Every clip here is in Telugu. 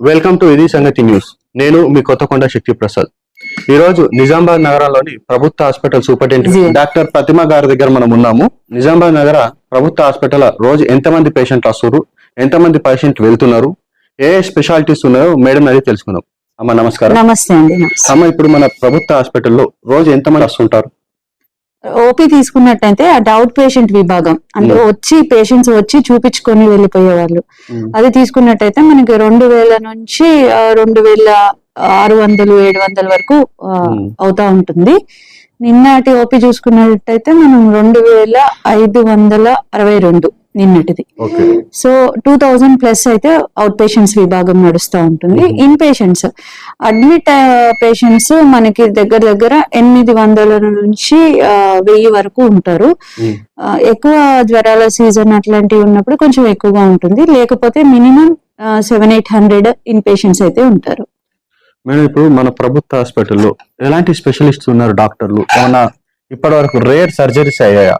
వెల్కమ్ టు ఇది సంగతి న్యూస్ నేను మీ కొత్తకొండ శక్తి ప్రసాద్. ఈ రోజు నిజామాబాద్ నగరంలోని ప్రభుత్వ హాస్పిటల్ సూపరింటెండెంట్ డాక్టర్ ప్రతిమ గారి దగ్గర మనం ఉన్నాము. నిజామాబాద్ నగర ప్రభుత్వ హాస్పిటల్ రోజు ఎంతమంది పేషెంట్లు వస్తారు ఎంతమంది పేషెంట్ వెళ్తున్నారు? ఏ స్పెషాలిటీస్ ఉన్నాయో మేడం అది తెలుసుకుందాం. అమ్మ నమస్కారం. నమస్తే అండి నమస్తే. అమ్మ ఇప్పుడు మన ప్రభుత్వ హాస్పిటల్లో రోజు ఎంతమంది వస్తుంటారు? ఓపీ తీసుకున్నట్టయితే ఆ డౌట్ పేషెంట్ విభాగం. అంటే Hmm. వచ్చి పేషెంట్స్ వచ్చి చూపించుకొని వెళ్ళిపోయే వాళ్ళు అది తీసుకున్నట్టయితే మనకి రెండు వేల నుంచి రెండు వేల ఆరు వందలు ఏడు వందల వరకు Hmm. అవుతా ఉంటుంది. నిన్నటి ఓపీ చూసుకున్నట్టయితే మనం రెండు వేల ఐదు వందల అరవై రెండు. నిన్నటిది. సో టూ థౌజండ్ ప్లస్ అయితే అవుట్ పేషెంట్స్ విభాగం నడుస్తూ ఉంటుంది. In patients. అడ్మిట్ పేషెంట్స్ మనకి దగ్గర దగ్గర ఎనిమిది వందల నుంచి వెయ్యి వరకు ఉంటారు. ఎక్కువ జ్వరాల సీజన్ అట్లాంటివి ఉన్నప్పుడు కొంచెం ఎక్కువగా ఉంటుంది. లేకపోతే minimum seven eight hundred in patients అయితే ఉంటారు. మేడం ఇప్పుడు మన ప్రభుత్వ హాస్పిటల్లో ఎలాంటి స్పెషలిస్ట్స్ ఉన్నారు డాక్టర్లు? ఏమన్నా ఇప్పటి వరకు రేర్ సర్జరీస్ అయ్యాయా?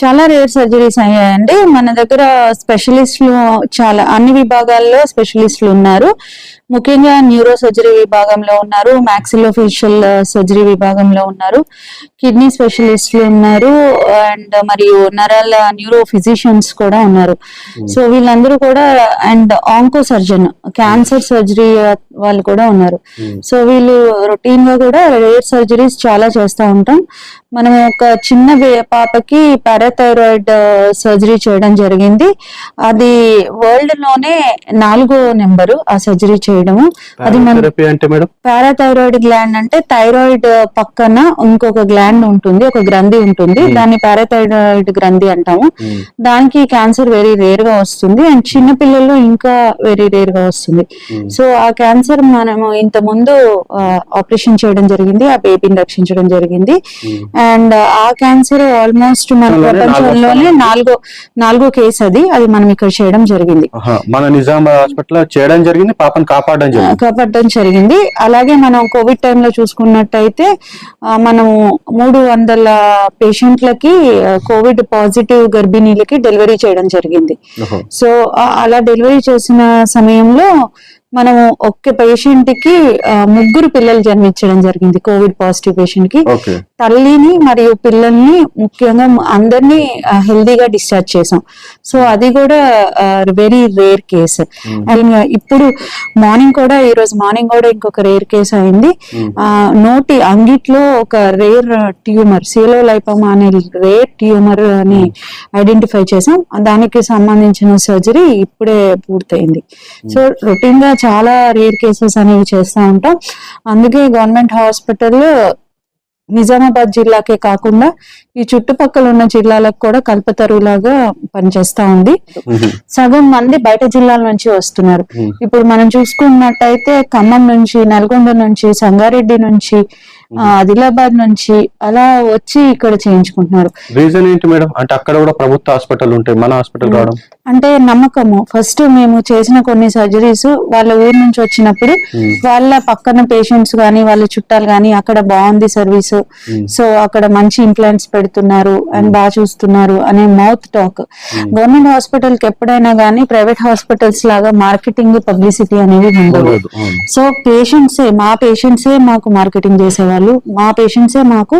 చాలా రేర్ సర్జరీస్ అయ్యాయండి. మన దగ్గర స్పెషలిస్టులు చాలా అన్ని విభాగాల్లో స్పెషలిస్టులు ఉన్నారు. ముఖ్యంగా న్యూరో సర్జరీ విభాగంలో ఉన్నారు మ్యాక్సిలోఫేషియల్ సర్జరీ విభాగంలో ఉన్నారు. కిడ్నీ స్పెషలిస్టులు ఉన్నారు అండ్ మరియు నరాల న్యూరో ఫిజిషియన్స్ కూడా ఉన్నారు. సో వీళ్ళందరూ కూడా and onco surgeon cancer surgery వాళ్ళు కూడా ఉన్నారు. సో వీళ్ళు రొటీన్గా కూడా రేర్ సర్జరీస్ చాలా చేస్తూ ఉంటాం. మనం ఒక చిన్న పాపకి పారాథైరాయిడ్ సర్జరీ చేయడం జరిగింది. అది వరల్డ్లోనే నాలుగో నెంబరు ఆ సర్జరీ చేయడము. అది మన పారాథైరాయిడ్ గ్లాండ్ అంటే థైరాయిడ్ పక్కన ఇంకొక గ్లాండ్ ఉంటుంది ఒక గ్రంథి ఉంటుంది. Hmm. దాన్ని పారాథైరాయిడ్ గ్రంథి అంటాము. దానికి క్యాన్సర్ వెరీ రేర్గా వస్తుంది. అండ్ చిన్న పిల్లల్లో ఇంకా వెరీ రేర్గా వస్తుంది. సో ఆ క్యాన్సర్ మనము ఇంత ముందు ఆపరేషన్ చేయడం జరిగింది ఆ బేబీని రక్షించడం జరిగింది. అండ్ ఆ క్యాన్సర్ ఆల్మోస్ట్ మన ప్రపంచంలోనే నాలుగో నాలుగో కేసు అది. అది మనం ఇక్కడ చేయడం జరిగింది. మన నిజామాబాద్ హాస్పిటల్ చేయడం జరిగింది పాపను కాపాడడం జరిగింది. కాపాడడం జరిగింది. అలాగే మనం కోవిడ్ టైంలో చూసుకున్నట్టయితే మనము మూడు వందల పేషెంట్లకి కోవిడ్ పాజిటివ్ గర్భిణీలకి డెలివరీ చేయడం జరిగింది. సో అలా డెలివరీ చేసిన సమయంలో మనము ఒక్క పేషెంట్కి ముగ్గురు పిల్లలు జన్మించడం జరిగింది కోవిడ్ పాజిటివ్ పేషెంట్కి తల్లిని మరియు పిల్లల్ని ముఖ్యంగా అందరినీ హెల్దీగా డిశ్చార్జ్ చేసాం. సో అది కూడా వెరీ రేర్ కేసు అండ్ ఇప్పుడు మార్నింగ్ కూడా ఈ రోజు మార్నింగ్ కూడా ఇంకొక రేర్ కేసు అయింది. Hmm. ఆ నోటి అంగిట్లో ఒక రేర్ ట్యూమర్ సీలో లైపమా అనే రేర్ ట్యూమర్ అని ఐడెంటిఫై చేసాం. దానికి సంబంధించిన సర్జరీ ఇప్పుడే పూర్తయింది. సో రొటీన్గా చాలా రేర్ కేసెస్ అనేవి చేస్తూ ఉంటాం అందుకే గవర్నమెంట్ హాస్పిటల్ నిజామాబాద్ జిల్లాకే కాకుండా ఈ చుట్టుపక్కల ఉన్న జిల్లాలకు కూడా కల్పతరులాగా పనిచేస్తా ఉంది. సగం మంది బయట జిల్లాల నుంచి వస్తున్నారు. ఇప్పుడు మనం చూసుకున్నట్టయితే ఖమ్మం నుంచి నల్గొండ నుంచి సంగారెడ్డి నుంచి ఆదిలాబాద్ నుంచి అలా వచ్చి ఇక్కడ చేయించుకుంటున్నారు. రీజన్ ఏంటి మేడం? అంటే అక్కడ కూడా ప్రభుత్వ హాస్పిటల్ ఉంటాయి మన హాస్పిటల్ రావడం? అంటే నమ్మకము. ఫస్ట్ మేము చేసిన కొన్ని సర్జరీస్ వాళ్ళ ఊరు నుంచి వచ్చినప్పుడు. వాళ్ళ పక్కన పేషెంట్స్ గాని వాళ్ళ చుట్టాలు గాని అక్కడ బాగుంది సర్వీస్. సో అక్కడ మంచి ఇంప్లాంట్స్ పెడుతున్నారు అండ్ బాగా చూస్తున్నారు అనే మౌత్ టాక్ గవర్నమెంట్ హాస్పిటల్కి ఎప్పుడైనా గానీ ప్రైవేట్ హాస్పిటల్స్ లాగా మార్కెటింగ్ పబ్లిసిటీ ఉండవు ఉండదు. సో పేషెంట్సే మా పేషెంట్సే మాకు మార్కెటింగ్ చేసేవాళ్ళు. మా పేషెంట్సే మాకు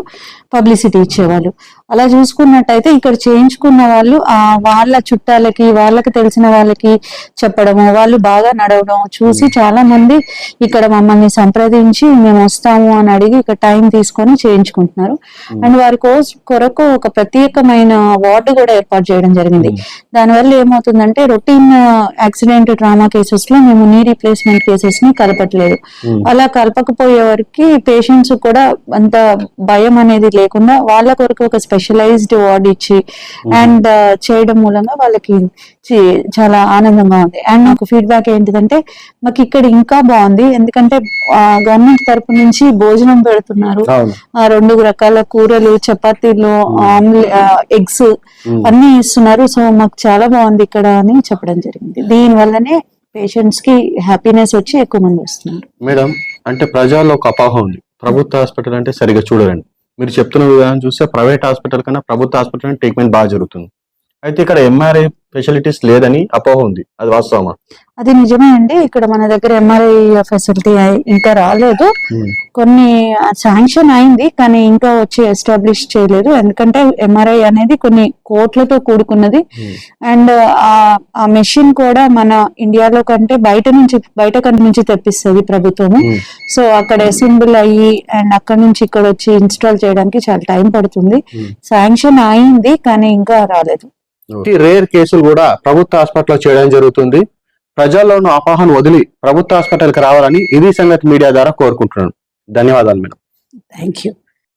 పబ్లిసిటీ ఇచ్చేవాళ్ళు. అలా చూసుకున్నట్టయితే ఇక్కడ చేయించుకున్న వాళ్ళు ఆ వాళ్ళ చుట్టాలకి వాళ్ళకి తెలిసిన వాళ్ళకి చెప్పడము వాళ్ళు బాగా నడవడం చూసి చాలా మంది ఇక్కడ మమ్మల్ని సంప్రదించి మేము వస్తాము అని అడిగి ఇక్కడ టైం తీసుకొని చేయించుకుంటున్నారు. అండ్ వారి కోర్స్ కొరకు ఒక ప్రత్యేకమైన వార్డు కూడా ఏర్పాటు చేయడం జరిగింది. దానివల్ల ఏమవుతుందంటే రొటీన్ యాక్సిడెంట్ ట్రామా కేసెస్లో మేము నీ రీప్లేస్మెంట్ కేసెస్ని కలపట్లేదు. అలా కలపకపోయే వరకు పేషెంట్స్ కూడా అంత భయం అనేది లేకుండా వాళ్ళ కొరకు ఒక స్పెషలైజ్డ్ వార్డ్ ఇచ్చి అండ్ చేయడం మూలంగా వాళ్ళకి చాలా ఆనందంగా ఉంది. అండ్ నాకు ఫీడ్బ్యాక్ ఏంటిదంటే మాకు ఇక్కడ ఇంకా బాగుంది. ఎందుకంటే గవర్నమెంట్ తరపు నుంచి భోజనం పెడుతున్నారు. రెండు రకాల కూరలు చపాతీలు ఎగ్స్. అన్ని ఇస్తున్నారు. సో మాకు చాలా బాగుంది ఇక్కడ అని చెప్పడం జరిగింది. దీని వల్లనే పేషెంట్స్కి హ్యాపీనెస్ వచ్చి ఎక్కువ మంది వస్తున్నారు. మేడం అంటే ప్రజల్లో ఒక అపోహ ఉంది. ప్రభుత్వ హాస్పిటల్ అంటే సరిగా చూడరండి మీరు చెప్తున్న విధానం చూస్తే ప్రైవేట్ హాస్పిటల్ కన్నా ప్రభుత్వ హాస్పిటల్ ట్రీట్మెంట్ బాగా జరుగుతుంది. అయితే ఇక్కడ ఎంఆర్ఐ ఫెసిలిటీస్ లేదని అపోహ ఉంది. అది వాస్తవమా? అది నిజమే అండి. ఇక్కడ మన దగ్గర ఎంఆర్ఐ ఫెసిలిటీ ఇంకా రాలేదు. కొన్ని శాంక్షన్ అయింది కానీ ఇంకా వచ్చి ఎస్టాబ్లిష్ చేయలేదు. ఎందుకంటే ఎంఆర్ఐ అనేది కొన్ని కోట్లతో కూడుకున్నది. అండ్ ఆ మెషిన్ కూడా మన ఇండియాలో కంటే బయట నుంచి బయట కంట్రీ నుంచి తెప్పిస్తుంది ప్రభుత్వము Hmm. సో అక్కడ అసెంబుల్ అయ్యి అండ్ అక్కడ నుంచి ఇక్కడ వచ్చి ఇన్స్టాల్ చేయడానికి చాలా టైం పడుతుంది. శాంక్షన్ అయింది కానీ ఇంకా రాలేదు. రేర్ కేసులు కూడా ప్రభుత్వ హాస్పిటల్లో చేయడం జరుగుతుంది. ప్రజల్లో ఉన్న వదిలి ప్రభుత్వ హాస్పిటల్కి రావాలని ఇది సంగతి మీడియా ద్వారా కోరుకుంటున్నాను. ధన్యవాదాలు మేడం. Thank you